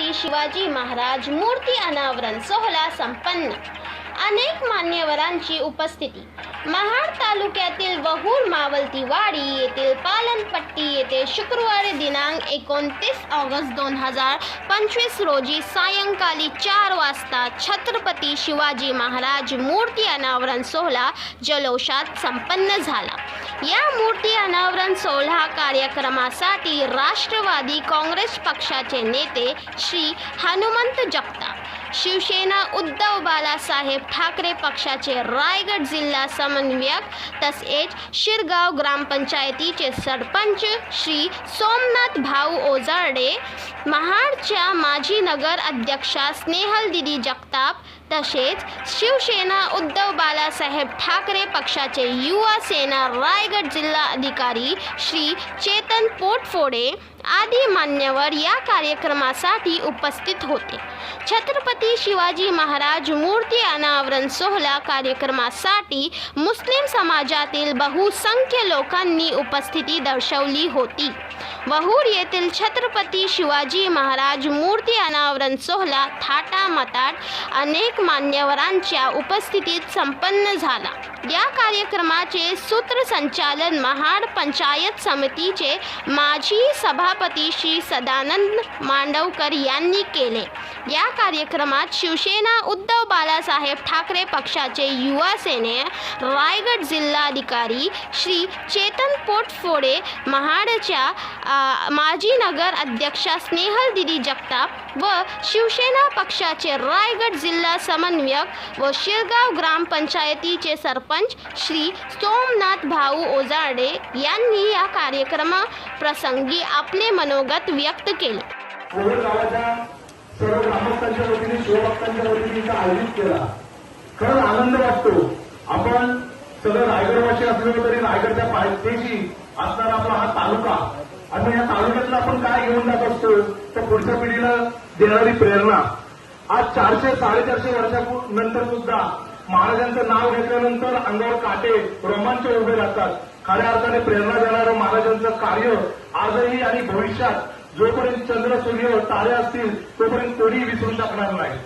छत्रपती शिवाजी महाराज मूर्ती अनावरण सोहळा संपन्न. अनेक मान्यवरांची उपस्थिती. महाड तालुक्यातील वहूर मावलतीवाडी येथील पालनपट्टी येथे शुक्रवारी दिनांक एकोणतीस ऑगस्ट दोन हजार पंचवीस रोजी सायंकाळी चार वाजता छत्रपती शिवाजी महाराज मूर्ती अनावरण सोहळा जल्लोषात संपन्न झाला. या मूर्ती अनावरण सोहळा कार्यक्रमासाठी राष्ट्रवादी काँग्रेस पक्षाचे नेते श्री हनुमंत जगताप शिवसेना उद्धव बाळासाहेब ठाकरे पक्षाचे रायगड जिल्हा समन्वयक तसेच शिरगाव ग्रामपंचायतीचे सरपंच श्री सोमनाथ भाऊ ओजाडे महाडच्या माजी नगर अध्यक्षा स्नेहल दिदी जगताप तसेच शिवसेना उद्धव बालासाहेब ठाकरे पक्षाचे युवा सेना रायगड जिल्हा अधिकारी श्री चेतन पोटफोडे आदी मान्यवर या कार्यक्रमासाठी उपस्थित होते. छत्रपती शिवाजी महाराज मूर्ती अनावरण सोहळा कार्यक्रमासाठी मुस्लिम समाजातील बहुसंख्य लोकांनी उपस्थिती दर्शवली होती. वहूर येथील छत्रपती शिवाजी महाराज मूर्ती अनावरण सोहळा थाटामाटात अनेक मान्यवरांच्या उपस्थितीत संपन्न झाला. या कार्यक्रमाचे सूत्रसंचालन महाड पंचायत समितीचे माजी सभापती श्री सदानंद मांडवकर यांनी केले. या कार्यक्रमात शिवसेना उद्धव बाळासाहेब ठाकरे पक्षाचे युवा सेने रायगड जिल्हाधिकारी श्री चेतन पोटफोडे महाडच्या माजी नगर अध्यक्षा स्नेहल दिदी जगताप व शिवसेना पक्षाचे रायगड जिल्हा समन्वयक व शिरगाव ग्रामपंचायतीचे सरपंच सरपंच श्री सोमनाथ भाऊ ओजाडे यांनी या कार्यक्रम प्रसंगी आपले मनोगत व्यक्त केले. सर्व ग्रामस्थांच्या वतीने शिवभक्तांच्या वतीने आयोजित केला. खरंच आनंद वाटतो. आपण सगळं रायगडवाशी असलो तरी रायगडच्या पायथ्याशी असणारा आपला हा तालुका. आणि या तालुक्यातला आपण काय घेऊन जात असतो तर पुढच्या पिढीला देणारी प्रेरणा. आज चारशे साडेचारशे वर्षानंतर सुद्धा महाराजांचं नाव घेतल्यानंतर अंगावर काटे रोमांच उभे राहतात खऱ्या अर्थाने प्रेरणा देणारं महाराजांचं कार्य आजही आणि भविष्यात जोपर्यंत चंद्र सूर्य तारे असतील तोपर्यंत कोणी विसरू शकणार नाही.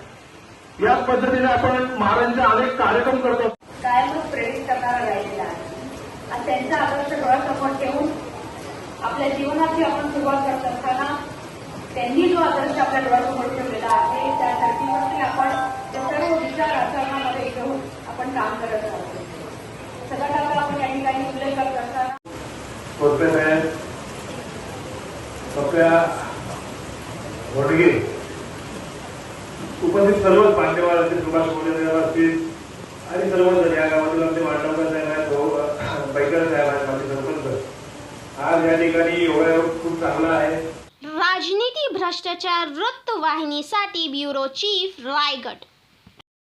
याच पद्धतीने आपण महाराजांचे अनेक कार्यक्रम करतो. कायम प्रेरित करणारा राहिलेला आहे? आणि त्यांचा आदर्श डोळ्यासमोर ठेवून आपल्या जीवनाची आपण सुरुवात करत असताना त्यांनी जो आदर्श आपल्या डोळ्यासमोर आपण काम करत राहतो. आपण या ठिकाणी उल्लेख करत असताना साहेब घोडगे उपस्थित सर्वच मान्यवर असतील सुभाष मोरे साहेब असतील आणि सर्वजण या गावातील आमचे साहेब आहेत भाऊ पैकर साहेब आहेत माझे सरपंच. आज या ठिकाणी योगायोग खूप चांगला आहे. राजनीती भ्रष्टाचार वृत्तवाहिनीसाठी ब्युरो चीफ रायगड.